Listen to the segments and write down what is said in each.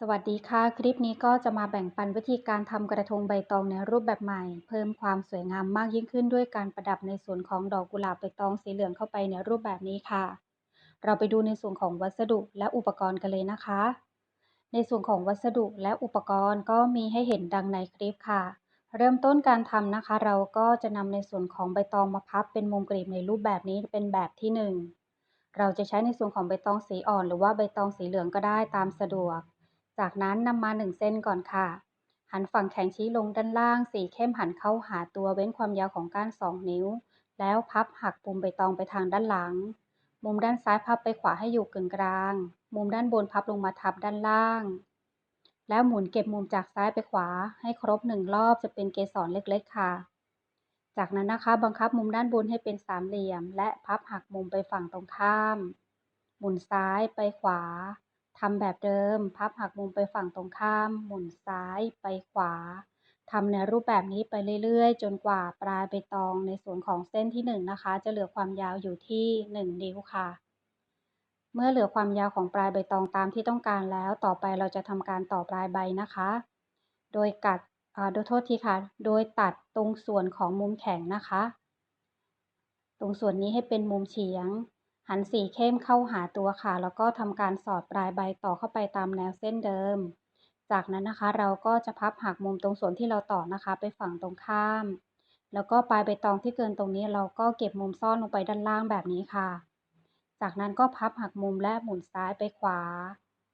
สวัสดีค่ะ คลิปนี้ก็จะมาแบ่งปันวิธีการทำกระทงใบตองในรูปแบบใหม่ เพิ่มความสวยงามมากยิ่งขึ้นด้วยการประดับในส่วนของดอกกุหลาบใบตองสีเหลืองเข้าไปในรูปแบบนี้ค่ะ เราไปดูในส่วนของวัสดุและอุปกรณ์กันเลยนะคะ ในส่วนของวัสดุและอุปกรณ์ก็มีให้เห็นดังในคลิปค่ะ เริ่มต้นการทำนะคะ เราก็จะนำในส่วนของใบตองมาพับเป็นมุมกรีบในรูปแบบนี้เป็นแบบที่ 1 เราจะใช้ในส่วนของใบตองสีอ่อน หรือว่าใบตองสีเหลืองก็ได้ตามสะดวก จากนั้นนำมา 1 เส้นก่อนค่ะ หันฝั่งแข็งชี้ลงด้านล่าง สีเข้มหันเข้าหาตัวเว้นความยาวของก้าน 2 นิ้ว แล้วพับหักปุ่มใบตองไปทางด้านหลัง มุมด้านซ้ายพับไปขวาให้อยู่กึ่งกลาง มุมด้านบนพับลงมาทับด้านล่าง แล้วหมุนเก็บมุมจากซ้ายไปขวาให้ครบหนึ่งรอบจะเป็นเกสรเล็กๆค่ะ จากนั้นนะคะบังคับมุมด้านบนให้เป็นสามเหลี่ยม และพับหักมุมไปฝั่งตรงข้าม หมุนซ้ายไปขวา ทำแบบเดิม พับหักมุมไปฝั่งตรงข้าม หมุนซ้ายไปขวาทำในรูปแบบนี้ไปเรื่อยๆ จนกว่าปลายใบตองในส่วนของเส้นที่1นนะคะ จะเหลือความยาวอยู่ที่ 1 นิ้วค่ะ เมื่อเหลือความยาวของปลายใบตองตามที่ต้องการแล้ว ต่อไปเราจะทำการต่อปลายใบนะคะ โดยกัดโดยโทษทีค่ะ โดยตัดตรงส่วนของมุมแข็งนะคะ ตรงส่วนนี้ให้เป็นมุมเฉียง หันสีเข้มเข้าหาตัวค่ะ แล้วก็ทำการสอดปลายใบต่อเข้าไปตามแนวเส้นเดิม จากนั้นนะคะเราก็จะพับหักมุมตรงส่วนที่เราต่อนะคะ ไปฝั่งตรงข้าม แล้วก็ปลายใบตองที่เกินตรงนี้เราก็เก็บมุมซ่อนลงไปด้านล่างแบบนี้ค่ะ จากนั้นก็พับหักมุมและหมุนซ้ายไปขวา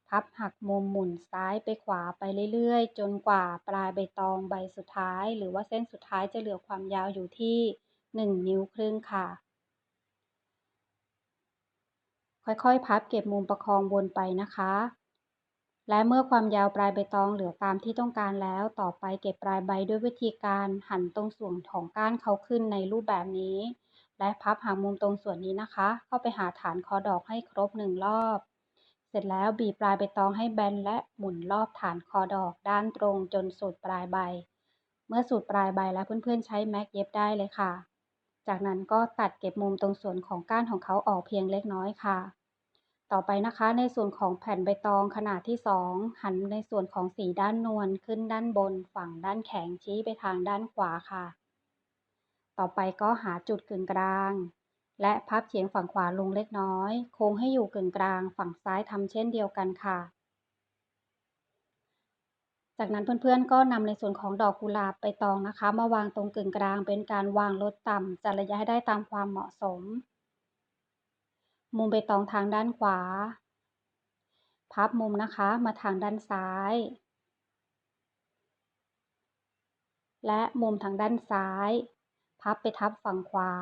พับหักมุมหมุนซ้ายไปขวาไปเรื่อยๆ จนกว่าปลายใบตองใบสุดท้าย หรือว่าเส้นสุดท้ายจะเหลือความยาวอยู่ที่ 1 นิ้วครึ่งค่ะ ค่อยๆ พับเก็บมุมประคองวนไปนะคะ และเมื่อความยาวปลายใบตองเหลือตามที่ต้องการแล้ว ต่อไปเก็บปลายใบด้วยวิธีการหันตรงส่วนของก้านเขาขึ้นในรูปแบบนี้ และพับหางมุมตรงส่วนนี้นะคะ เข้าไปหาฐานคอดอกให้ครบหนึ่งรอบ เสร็จแล้วบีบปลายใบตองให้แบนและหมุนรอบฐานคอดอกด้านตรงจนสุดปลายใบ เมื่อสุดปลายใบแล้วเพื่อนๆใช้แม็กเย็บได้เลยค่ะ จากนั้นก็ตัดเก็บมุมตรงส่วนของก้านของเขาออกเพียงเล็กน้อยค่ะ ต่อไปนะคะในส่วนของแผ่นใบตองขนาดที่ 2 หันในส่วนของสีด้านนวลขึ้นด้านบน ฝั่งด้านแข็งชี้ไปทางด้านขวาค่ะ ต่อไปก็หาจุดกึ่งกลาง และพับเฉียงฝั่งขวาลงเล็กน้อย โค้งให้อยู่กึ่งกลาง ฝั่งซ้ายทำเช่นเดียวกันค่ะ จากนั้นเพื่อนๆก็นำในส่วนของดอกกุหลาบไปตองนะคะ มาวางตรงกึ่งกลางเป็นการวางลดต่ำจัดระยะให้ได้ตามความเหมาะสม มุมใบตองทางด้านขวา พับมุมนะคะมาทางด้านซ้าย และมุมทางด้านซ้าย พับไปทับฝั่งขวา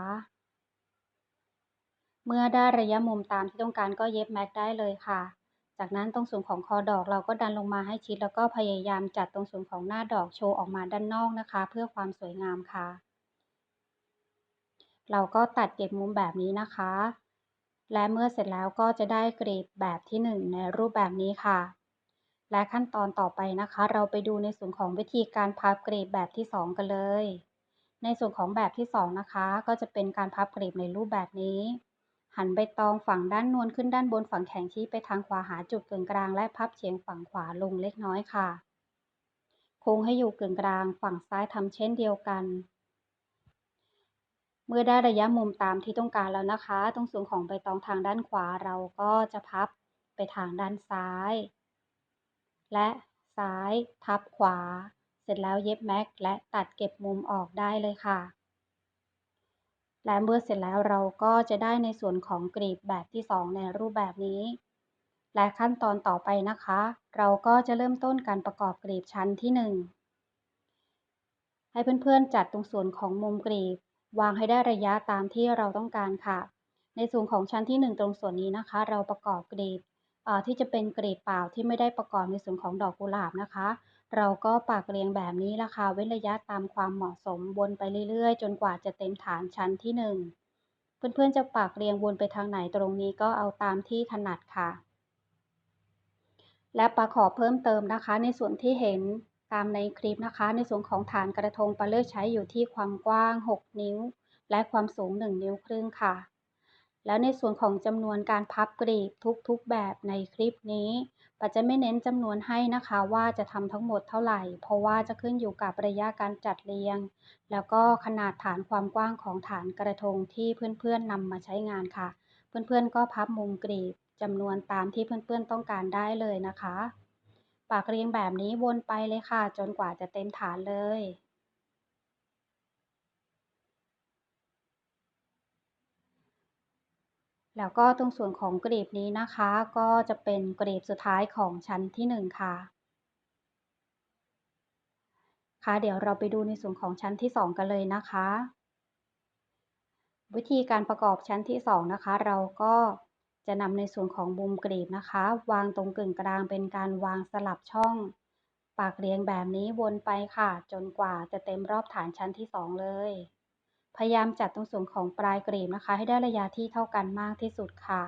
เมื่อได้ระยะมุมตามที่ต้องการก็เย็บแม็กได้เลยค่ะ จากนั้นตรงส่วนของคอดอกเราก็ดันลงมาให้ชิด แล้วก็พยายามจัดตรงส่วนของหน้าดอกโชว์ออกมาด้านนอกนะคะ เพื่อความสวยงามค่ะ เราก็ตัดเก็บมุมแบบนี้นะคะ และเมื่อเสร็จแล้วก็จะได้กรีบแบบที่ 1 ในรูปแบบนี้ค่ะ และขั้นตอนต่อไปนะคะ เราไปดูในส่วนของวิธีการพับกรีบแบบที่ 2 กันเลย ในส่วนของแบบที่ 2 นะคะ ก็จะเป็นการพับกรีบในรูปแบบนี้ หันใบตองฝั่งด้านนวลขึ้นด้านบนฝั่งแข็งชี้ไปทางขวาหาจุดกึ่งกลางและพับเฉียงฝั่งขวาลงเล็กน้อยค่ะ โค้งให้อยู่กึ่งกลางฝั่งซ้ายทำเช่นเดียวกัน เมื่อได้ระยะมุมตามที่ต้องการแล้วนะคะ ตรงส่วนของใบตองทางด้านขวาเราก็จะพับไปทางด้านซ้าย และซ้ายทับขวา เสร็จแล้วเย็บแม็กและตัดเก็บมุมออกได้เลยค่ะ และเมื่อเสร็จแล้วเราก็จะได้ในส่วนของกรีบแบบที่ 2 ในรูปแบบนี้ และขั้นตอนต่อไปนะคะ เราก็จะเริ่มต้นการประกอบกรีบชั้นที่ 1 ให้เพื่อนๆจัดตรงส่วนของมุมกรีบ วางให้ได้ระยะตามที่เราต้องการค่ะ ในส่วนของชั้นที่ 1 ตรงส่วนนี้นะคะ เราประกอบกรีบที่จะเป็นกรีบเปล่าที่ไม่ได้ประกอบในส่วนของดอกกุหลาบนะคะ เราก็ปากเรียงแบบนี้ละค่ะเว้นระยะตามความเหมาะสมวนไปเรื่อยๆ จนกว่าจะเต็มฐานชั้นที่ 1 เพื่อนๆจะปากเรียงวนไปทางไหนตรงนี้ก็เอาตามที่ถนัดค่ะ และปาขอเพิ่มเติมนะคะ ในส่วนที่เห็นตามในคลิปนะคะ ในส่วนของฐานกระทงปลาเลือกใช้อยู่ที่ความกว้าง 6 นิ้ว และความสูง 1 นิ้วครึ่งค่ะ แล้วในส่วนของจำนวนการพับกรีบทุกๆแบบในคลิปนี้ปัจจะไม่เน้นจำนวนให้นะคะว่าจะทำทั้งหมดเท่าไหร่ เพราะว่าจะขึ้นอยู่กับระยะการจัดเรียง แล้วก็ขนาดฐานความกว้างของฐานกระทงที่เพื่อนๆนำมาใช้งานค่ะ เพื่อนๆก็พับมุมกรีบจำนวนตามที่เพื่อนๆต้องการได้เลยนะคะ ปากเรียงแบบนี้วนไปเลยค่ะ จนกว่าจะเต็มฐานเลย แล้วก็ตรงส่วนของกรีบนี้นะคะ ก็จะเป็นกรีบสุดท้ายของชั้นที่ 1 ค่ะ ค่ะ เดี๋ยวเราไปดูในส่วนของชั้นที่ 2 กันเลยนะคะ วิธีการประกอบชั้นที่ 2 นะคะ เราก็จะนำในส่วนของมุมกรีบนะคะ วางตรงกึ่งกลางเป็นการวางสลับช่อง ปากเรียงแบบนี้วนไปค่ะ จนกว่าจะเต็มรอบฐานชั้นที่ 2 เลย พยายามจัดตรงส่วนของปลายกรีบนะคะ ให้ได้ระยะที่เท่ากันมากที่สุดค่ะ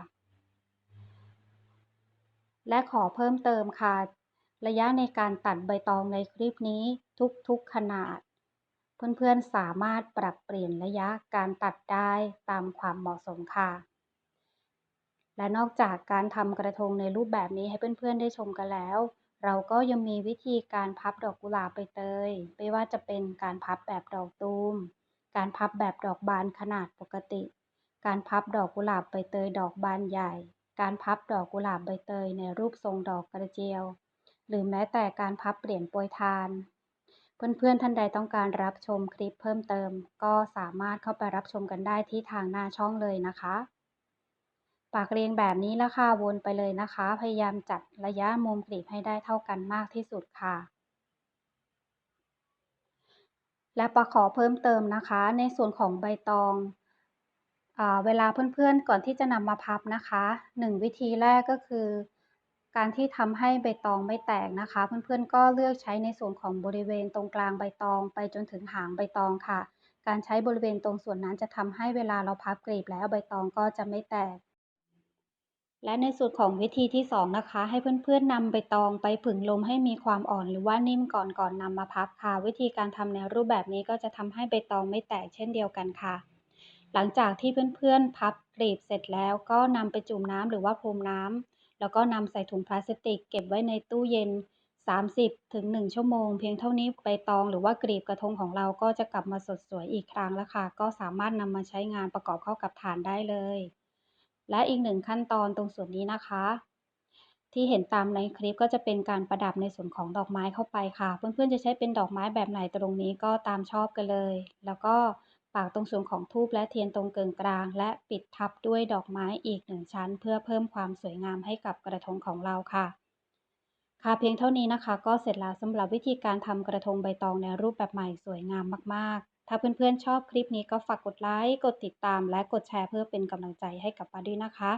และขอเพิ่มเติมค่ะ ระยะในการตัดใบตองในคลิปนี้ทุกๆขนาด เพื่อนๆสามารถปรับเปลี่ยนระยะการตัดได้ตามความเหมาะสมค่ะ และนอกจากการทำกระทงในรูปแบบนี้ให้เพื่อนๆได้ชมกันแล้วเราก็ยังมีวิธีการพับดอกกุหลาบใบเตย ไม่ว่าจะเป็นการพับแบบดอกตูม การพับแบบดอกบานขนาดปกติ การพับดอกกุหลาบใบเตยดอกบานใหญ่ การพับดอกกุหลาบใบเตยในรูปทรงดอกกระเจียว หรือแม้แต่การพับเปลี่ยนโปรยทาน เพื่อนๆท่านใดต้องการรับชมคลิปเพิ่มเติม ก็สามารถเข้าไปรับชมกันได้ที่ทางหน้าช่องเลยนะคะ ปากเรียงแบบนี้ละค่ะวนไปเลยนะคะ พยายามจัดระยะมุมกลีบให้ได้เท่ากันมากที่สุดค่ะ และประขอเพิ่มเติมนะคะ ในส่วนของใบตองเวลาเพื่อนๆก่อนที่จะนำมาพับนะคะหนึ่งวิธีแรกก็คือ การที่ทำให้ใบตองไม่แตกนะคะ เพื่อนๆก็เลือกใช้ในส่วนของบริเวณตรงกลางใบตอง ไปจนถึงหางใบตองค่ะ การใช้บริเวณตรงส่วนนั้นจะทำให้เวลาเราพับกลีบแล้วใบตองก็จะไม่แตก และในส่วนของวิธีที่2นะคะ ให้เพื่อนๆนำใบตองไปผึ่งลมให้มีความอ่อนหรือว่านิ่มก่อนก่อนนำมาพับค่ะ วิธีการทำในรูปแบบนี้ก็จะทำให้ใบตองไม่แตกเช่นเดียวกันค่ะ หลังจากที่เพื่อนๆพับกรีบเสร็จแล้ว ก็นำไปจุ่มน้ำหรือว่าพรมน้ำแล้วก็นำใส่ถุงพลาสติก เก็บไว้ในตู้เย็น 30ถึง1ชั่วโมง เพียงเท่านี้ใบตองหรือว่ากรีบกระทงของเราก็จะกลับมาสดสวยอีกครั้งแล้วค่ะ ก็สามารถนำมาใช้งานประกอบเข้ากับฐานได้เลย และอีกหนึ่งขั้นตอนตรงส่วนนี้นะคะ ที่เห็นตามในคลิปก็จะเป็นการประดับในส่วนของดอกไม้เข้าไปค่ะ เพื่อนๆจะใช้เป็นดอกไม้แบบไหนตรงนี้ก็ตามชอบกันเลย แล้วก็ปากตรงส่วนของทูบและเทียนตรงเกินกลาง และปิดทับด้วยดอกไม้อีกหนึ่งชั้น เพื่อเพิ่มความสวยงามให้กับกระทงของเราค่ะ ค่ะเพียงเท่านี้นะคะ ก็เสร็จแล้วสำหรับวิธีการทำกระทงใบตองในรูปแบบใหม่สวยงามมาก ถ้าเพื่อนๆชอบคลิปนี้ก็ฝากกดไลค์ กดติดตาม และกดแชร์เพื่อเป็นกำลังใจให้กับป้าด้วยนะคะ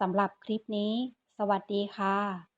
สำหรับคลิปนี้ สวัสดีค่ะ